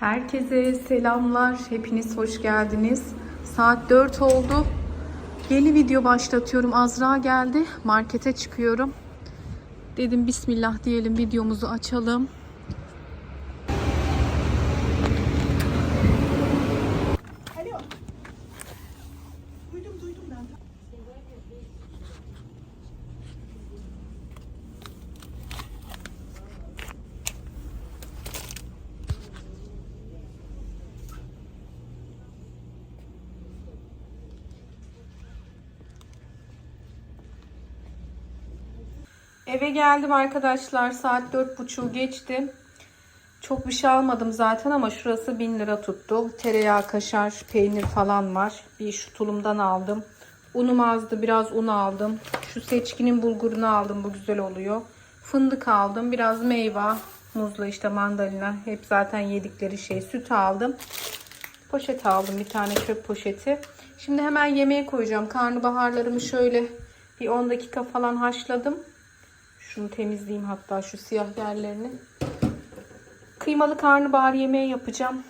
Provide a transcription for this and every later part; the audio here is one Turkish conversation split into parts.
Herkese selamlar. Hepiniz hoş geldiniz. Saat 4 oldu. Yeni video başlatıyorum. Azra geldi. Markete çıkıyorum. Dedim bismillah diyelim videomuzu açalım. Eve geldim arkadaşlar. Saat dört buçuğu geçti. Çok bir şey almadım zaten ama şurası 1000 lira tuttu. Tereyağı, kaşar, peynir falan var. Bir şu tulumdan aldım. Unum azdı. Biraz un aldım. Şu seçkinin bulgurunu aldım. Bu güzel oluyor. Fındık aldım. Biraz meyve. Muzla işte mandalina. Hep zaten yedikleri şey. Süt aldım. Poşet aldım. Bir tane çöp poşeti. Şimdi hemen yemeğe koyacağım. Karnabaharlarımı şöyle bir 10 dakika falan haşladım. Şunu temizleyeyim hatta şu siyah yerlerini. Kıymalı karnabahar yemeği yapacağım.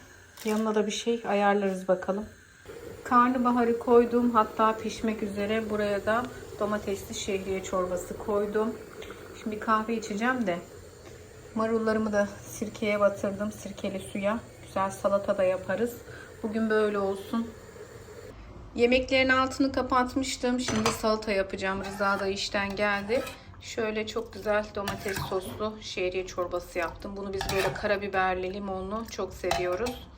Yanına da bir şey ayarlarız bakalım. Karnabaharı koydum. Hatta pişmek üzere. Buraya da domatesli şehriye çorbası koydum. Şimdi kahve içeceğim de. Marullarımı da sirkeye batırdım. Sirkeli suya. Güzel salata da yaparız. Bugün böyle olsun. Yemeklerin altını kapatmıştım. Şimdi salata yapacağım. Rıza da işten geldi. Şöyle çok güzel domates soslu şehriye çorbası yaptım. Bunu biz böyle karabiberli, limonlu çok seviyoruz.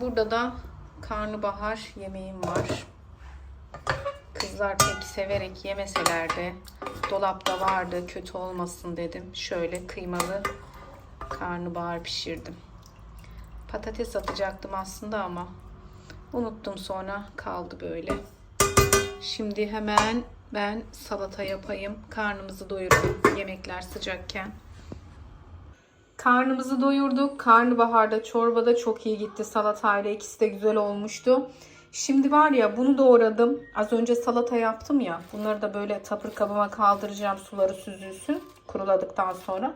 Burada da karnabahar yemeğim var. Kızlar pek severek yemeseler de dolapta vardı kötü olmasın dedim. Şöyle kıymalı karnabahar pişirdim. Patates atacaktım aslında ama unuttum sonra kaldı böyle. Şimdi hemen ben salata yapayım. Karnımızı doyuralım yemekler sıcakken. Karnımızı doyurduk. Karnabaharda çorbada çok iyi gitti salatayla. ikisi de güzel olmuştu. Şimdi var ya bunu doğradım. Az önce salata yaptım ya. Bunları da böyle tapır kabıma kaldıracağım suları süzülsün. Kuruladıktan sonra.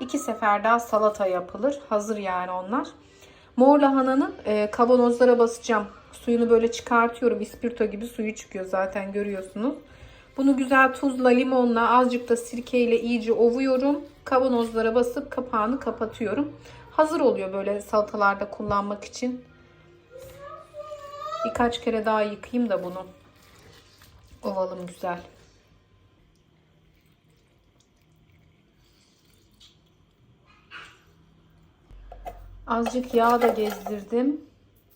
İki sefer daha salata yapılır. Hazır yani onlar. Mor lahananın e, kavanozlara basacağım. Suyunu böyle çıkartıyorum. İspirto gibi suyu çıkıyor zaten görüyorsunuz. Bunu güzel tuzla, limonla, azıcık da sirkeyle iyice ovuyorum. Kavanozlara basıp kapağını kapatıyorum. Hazır oluyor böyle salatalarda kullanmak için. Birkaç kere daha yıkayayım da bunu. Ovalım güzel. Azıcık yağ da gezdirdim.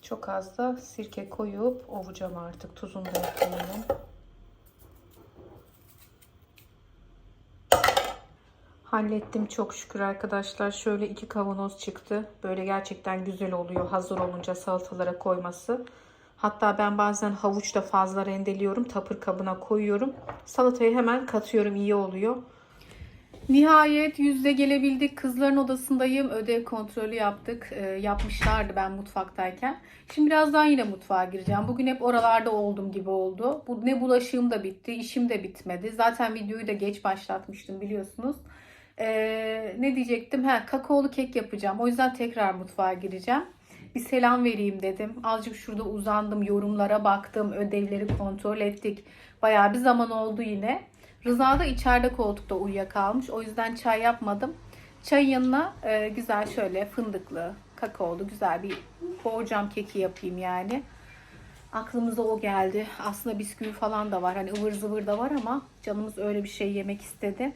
Çok az da sirke koyup ovacağım artık. Tuzunu da ekliyorum. Hallettim çok şükür arkadaşlar. Şöyle iki kavanoz çıktı. Böyle gerçekten güzel oluyor hazır olunca salatalara koyması. Hatta ben bazen havuç da fazla rendeliyorum. Tapır kabına koyuyorum. Salatayı hemen katıyorum. iyi oluyor. Nihayet yüzde gelebildik. Kızların odasındayım. Ödev kontrolü yaptık. Ee, yapmışlardı ben mutfaktayken. Şimdi birazdan yine mutfağa gireceğim. Bugün hep oralarda oldum gibi oldu. Bu ne bulaşığım da bitti, işim de bitmedi. Zaten videoyu da geç başlatmıştım biliyorsunuz. Ee, ne diyecektim? Ha, kakaolu kek yapacağım. O yüzden tekrar mutfağa gireceğim. Bir selam vereyim dedim. Azıcık şurada uzandım, yorumlara baktım, ödevleri kontrol ettik. Bayağı bir zaman oldu yine. Rıza da içeride koltukta uyuyakalmış. O yüzden çay yapmadım. Çayın yanına e, güzel şöyle fındıklı, kakaolu güzel bir borcam keki yapayım yani. Aklımıza o geldi. Aslında bisküvi falan da var. Hani ıvır zıvır da var ama canımız öyle bir şey yemek istedi.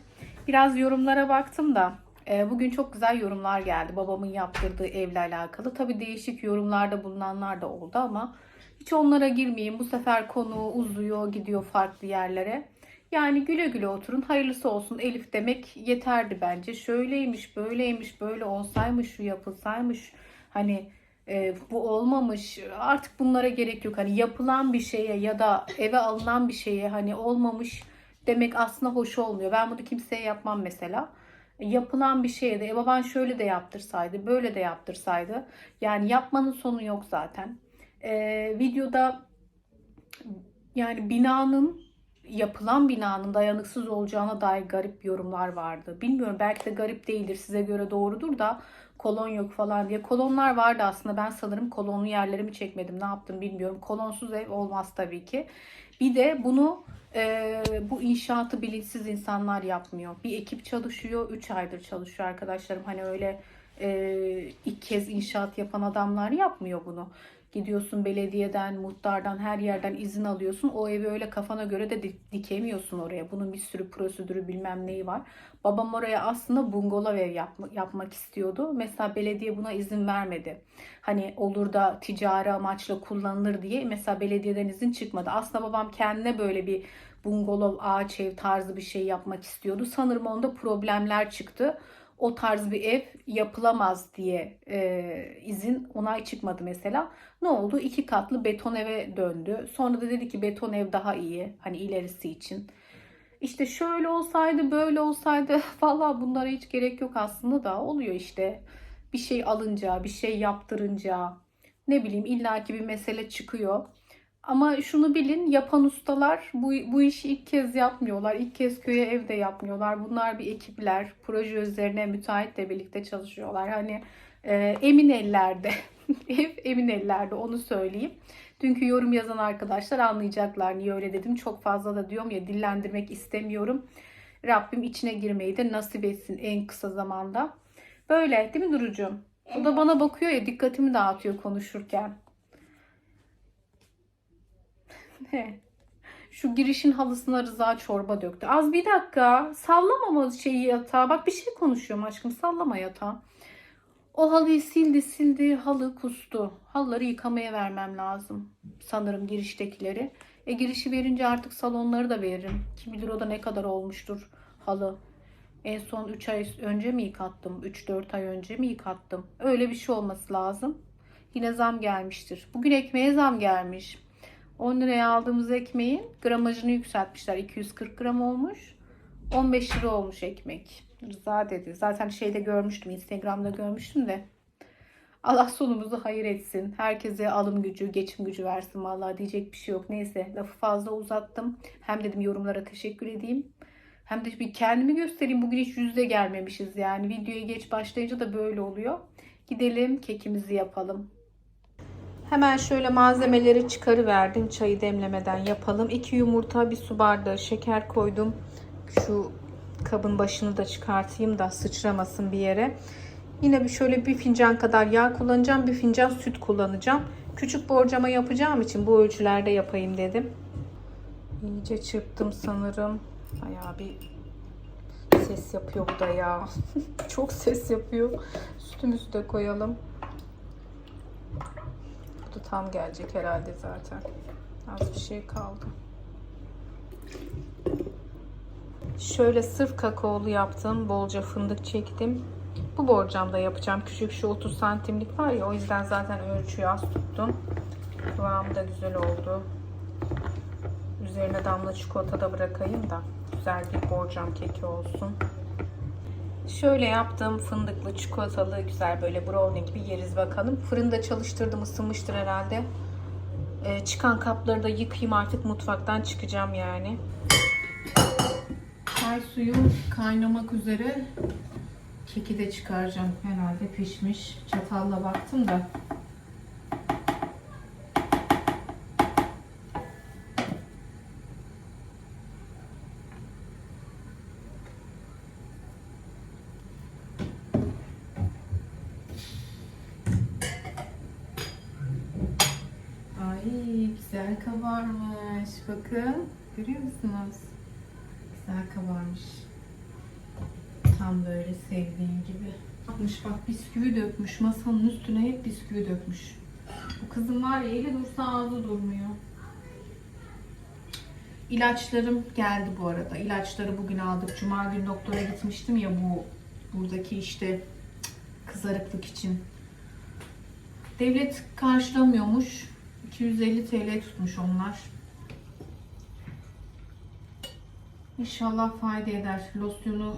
Biraz yorumlara baktım da e, bugün çok güzel yorumlar geldi. Babamın yaptırdığı evle alakalı. Tabii değişik yorumlarda bulunanlar da oldu ama hiç onlara girmeyeyim. Bu sefer konu uzuyor, gidiyor farklı yerlere. Yani güle güle oturun. Hayırlısı olsun Elif demek yeterdi bence. Şöyleymiş, böyleymiş, böyle olsaymış, şu yapılsaymış. Hani e, bu olmamış. Artık bunlara gerek yok. Hani yapılan bir şeye ya da eve alınan bir şeye hani olmamış demek aslında hoş olmuyor. Ben bunu kimseye yapmam mesela. Yapılan bir şeye de e, baban şöyle de yaptırsaydı, böyle de yaptırsaydı. Yani yapmanın sonu yok zaten. E, videoda yani binanın yapılan binanın dayanıksız olacağına dair garip yorumlar vardı. Bilmiyorum belki de garip değildir size göre doğrudur da kolon yok falan diye. Kolonlar vardı aslında. Ben sanırım kolonlu yerlerimi çekmedim. Ne yaptım bilmiyorum. Kolonsuz ev olmaz tabii ki. Bir de bunu e, bu inşaatı bilinçsiz insanlar yapmıyor. Bir ekip çalışıyor. 3 aydır çalışıyor arkadaşlarım. Hani öyle e, ilk kez inşaat yapan adamlar yapmıyor bunu. Gidiyorsun belediyeden, muhtardan, her yerden izin alıyorsun. O evi öyle kafana göre de dik- dikemiyorsun oraya. Bunun bir sürü prosedürü bilmem neyi var. Babam oraya aslında bungalov ev yapma- yapmak istiyordu. Mesela belediye buna izin vermedi. Hani olur da ticari amaçla kullanılır diye mesela belediyeden izin çıkmadı. Aslında babam kendine böyle bir bungalov ağaç ev tarzı bir şey yapmak istiyordu. Sanırım onda problemler çıktı. O tarz bir ev yapılamaz diye e, izin onay çıkmadı mesela. Ne oldu? İki katlı beton eve döndü. Sonra da dedi ki beton ev daha iyi. Hani ilerisi için. İşte şöyle olsaydı böyle olsaydı valla bunlara hiç gerek yok aslında da oluyor işte. Bir şey alınca, bir şey yaptırınca ne bileyim illaki bir mesele çıkıyor. Ama şunu bilin yapan ustalar bu, bu işi ilk kez yapmıyorlar. İlk kez köye evde yapmıyorlar. Bunlar bir ekipler. Proje üzerine müteahhitle birlikte çalışıyorlar. Hani e, emin ellerde. Ev emin ellerde onu söyleyeyim. Dünkü yorum yazan arkadaşlar anlayacaklar niye öyle dedim. Çok fazla da diyorum ya dillendirmek istemiyorum. Rabbim içine girmeyi de nasip etsin en kısa zamanda. Böyle değil mi Durucuğum? O da bana bakıyor ya dikkatimi dağıtıyor konuşurken. Ne? Şu girişin halısına Rıza çorba döktü. Az bir dakika. Sallama şeyi yatağa. Bak bir şey konuşuyorum aşkım. Sallama yatağı. O halıyı sildi sildi. Halı kustu. Halıları yıkamaya vermem lazım. Sanırım giriştekileri. E girişi verince artık salonları da veririm. Kim bilir o da ne kadar olmuştur halı. En son 3 ay önce mi yıkattım? 3-4 ay önce mi yıkattım? Öyle bir şey olması lazım. Yine zam gelmiştir. Bugün ekmeğe zam gelmiş. 10 liraya aldığımız ekmeğin gramajını yükseltmişler. 240 gram olmuş. 15 lira olmuş ekmek. Rıza dedi. Zaten şeyde görmüştüm. Instagram'da görmüştüm de. Allah sonumuzu hayır etsin. Herkese alım gücü, geçim gücü versin. Vallahi diyecek bir şey yok. Neyse lafı fazla uzattım. Hem dedim yorumlara teşekkür edeyim. Hem de bir kendimi göstereyim. Bugün hiç yüzde gelmemişiz yani. Videoya geç başlayınca da böyle oluyor. Gidelim kekimizi yapalım. Hemen şöyle malzemeleri çıkarıverdim. Çayı demlemeden yapalım. 2 yumurta, bir su bardağı şeker koydum. Şu kabın başını da çıkartayım da sıçramasın bir yere. Yine bir şöyle bir fincan kadar yağ kullanacağım. Bir fincan süt kullanacağım. Küçük borcama yapacağım için bu ölçülerde yapayım dedim. İyice çırptım sanırım. Bayağı bir ses yapıyor bu da ya. Çok ses yapıyor. Sütümüzü de koyalım. Tam gelecek herhalde zaten. Az bir şey kaldı. Şöyle sırf kakaolu yaptım. Bolca fındık çektim. Bu borcamda yapacağım. Küçük şu 30 santimlik var ya o yüzden zaten ölçüyü az tuttum. Kıvamı da güzel oldu. Üzerine damla çikolata da bırakayım da güzel bir borcam keki olsun. Şöyle yaptığım fındıklı çikolatalı güzel böyle brownie gibi yeriz bakalım. Fırında çalıştırdım ısınmıştır herhalde. Ee, çıkan kapları da yıkayayım artık mutfaktan çıkacağım yani. Çay suyu kaynamak üzere. Keki de çıkaracağım herhalde pişmiş. Çatalla baktım da. Ay güzel kabarmış. Bakın. Görüyor musunuz? Güzel kabarmış. Tam böyle sevdiğim gibi. Yapmış bak bisküvi dökmüş. Masanın üstüne hep bisküvi dökmüş. Bu kızım var ya eli dursa ağzı durmuyor. İlaçlarım geldi bu arada. İlaçları bugün aldık. Cuma günü doktora gitmiştim ya bu buradaki işte kızarıklık için. Devlet karşılamıyormuş. 250 TL tutmuş onlar. İnşallah fayda eder. Losyonu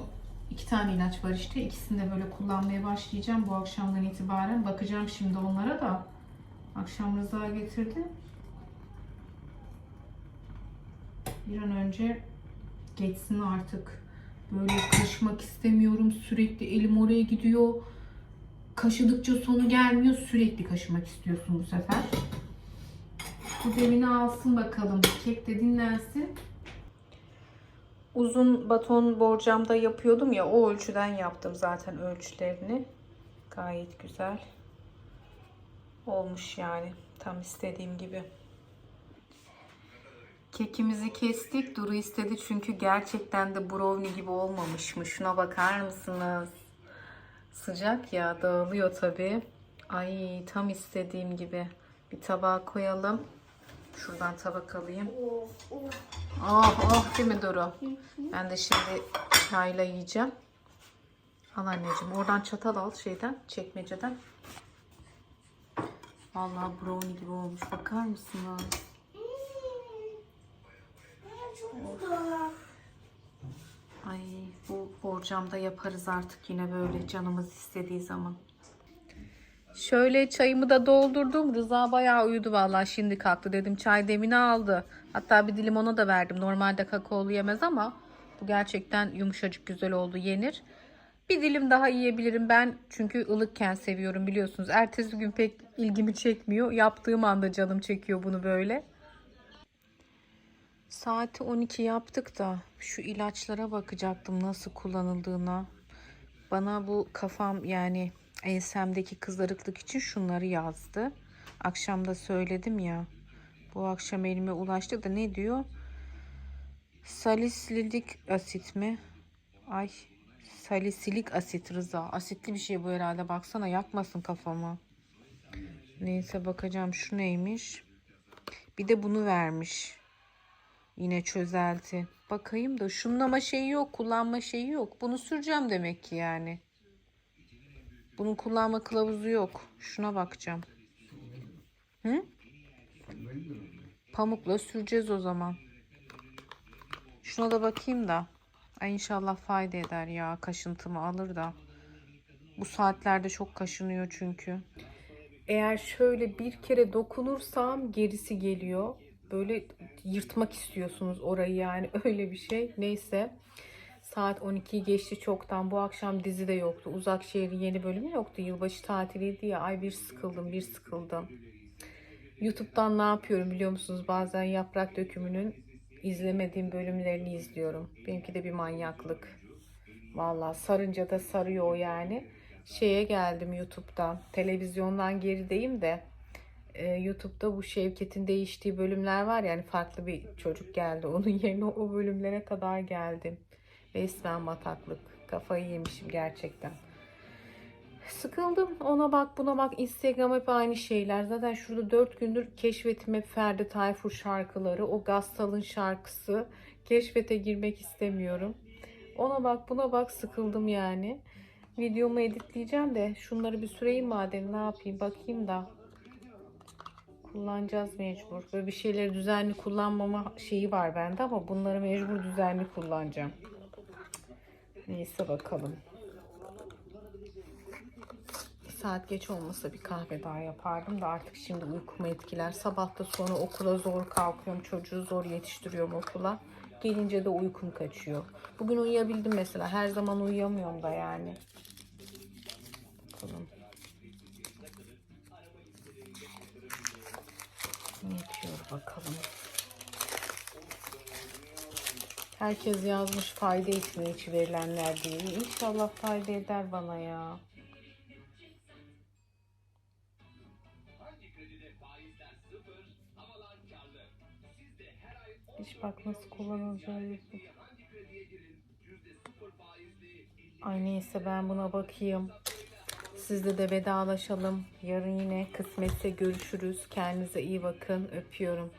iki tane ilaç var işte. İkisini de böyle kullanmaya başlayacağım bu akşamdan itibaren. Bakacağım şimdi onlara da. Akşam Rıza getirdi. Bir an önce geçsin artık. Böyle kaşımak istemiyorum. Sürekli elim oraya gidiyor. kaşıdıkça sonu gelmiyor. Sürekli kaşımak istiyorsun bu sefer. Bu demini alsın bakalım. Kek de dinlensin. Uzun baton borcamda yapıyordum ya o ölçüden yaptım zaten ölçülerini. Gayet güzel. Olmuş yani. Tam istediğim gibi. Kekimizi kestik. Duru istedi çünkü gerçekten de brownie gibi olmamış mı? Şuna bakar mısınız? Sıcak ya dağılıyor tabii. Ay tam istediğim gibi. Bir tabağa koyalım. Şuradan tabak alayım. Oh oh değil mi Duru? Ben de şimdi çayla yiyeceğim. Al anneciğim. Oradan çatal al şeyden, çekmeceden. Vallahi brownie gibi olmuş. Bakar mısınız? Ay bu borcamda yaparız artık yine böyle canımız istediği zaman. Şöyle çayımı da doldurdum. Rıza bayağı uyudu vallahi şimdi kalktı dedim. Çay demini aldı. Hatta bir dilim ona da verdim. Normalde kakaolu yemez ama bu gerçekten yumuşacık güzel oldu yenir. Bir dilim daha yiyebilirim ben çünkü ılıkken seviyorum biliyorsunuz. Ertesi gün pek ilgimi çekmiyor. Yaptığım anda canım çekiyor bunu böyle. Saati 12 yaptık da şu ilaçlara bakacaktım nasıl kullanıldığına. Bana bu kafam yani ensemdeki kızarıklık için şunları yazdı. Akşam da söyledim ya. Bu akşam elime ulaştı da ne diyor? Salisililik asit mi? Ay salisilik asit Rıza. Asitli bir şey bu herhalde. Baksana yakmasın kafamı. Neyse bakacağım şu neymiş. Bir de bunu vermiş. Yine çözelti. Bakayım da şunun ama şeyi yok. Kullanma şeyi yok. Bunu süreceğim demek ki yani. Bunun kullanma kılavuzu yok. Şuna bakacağım. Hı? Pamukla süreceğiz o zaman. Şuna da bakayım da. Ay inşallah fayda eder ya. Kaşıntımı alır da. Bu saatlerde çok kaşınıyor çünkü. Eğer şöyle bir kere dokunursam gerisi geliyor. Böyle yırtmak istiyorsunuz orayı yani öyle bir şey. Neyse. Saat 12'yi geçti çoktan. Bu akşam dizi de yoktu. Uzak Şehir'in yeni bölümü yoktu. Yılbaşı tatiliydi ya. Ay bir sıkıldım, bir sıkıldım. YouTube'dan ne yapıyorum biliyor musunuz? Bazen yaprak dökümünün izlemediğim bölümlerini izliyorum. Benimki de bir manyaklık. Vallahi sarınca da sarıyor yani. Şeye geldim YouTube'dan. Televizyondan gerideyim de e, YouTube'da bu Şevket'in değiştiği bölümler var yani farklı bir çocuk geldi. Onun yerine o bölümlere kadar geldim. Resmen bataklık. Kafayı yemişim gerçekten. Sıkıldım. Ona bak buna bak. Instagram hep aynı şeyler. Zaten şurada dört gündür keşfetim hep Ferdi Tayfur şarkıları. O Gastal'ın şarkısı. Keşfete girmek istemiyorum. Ona bak buna bak sıkıldım yani. Videomu editleyeceğim de şunları bir süreyim madem ne yapayım bakayım da. Kullanacağız mecbur. Böyle bir şeyleri düzenli kullanmama şeyi var bende ama bunları mecbur düzenli kullanacağım. Neyse bakalım. Bir saat geç olmasa bir kahve daha yapardım da artık şimdi uykumu etkiler. Sabah da sonra okula zor kalkıyorum. Çocuğu zor yetiştiriyorum okula. Gelince de uykum kaçıyor. Bugün uyuyabildim mesela. Her zaman uyuyamıyorum da yani. Bakalım. Ne diyor bakalım. Herkes yazmış fayda etmiyor içi verilenler diye. İnşallah fayda eder bana ya. Hiç bak nasıl kullanılacağı yok. Ay neyse ben buna bakayım. Sizle de vedalaşalım. Yarın yine kısmetse görüşürüz. Kendinize iyi bakın. Öpüyorum.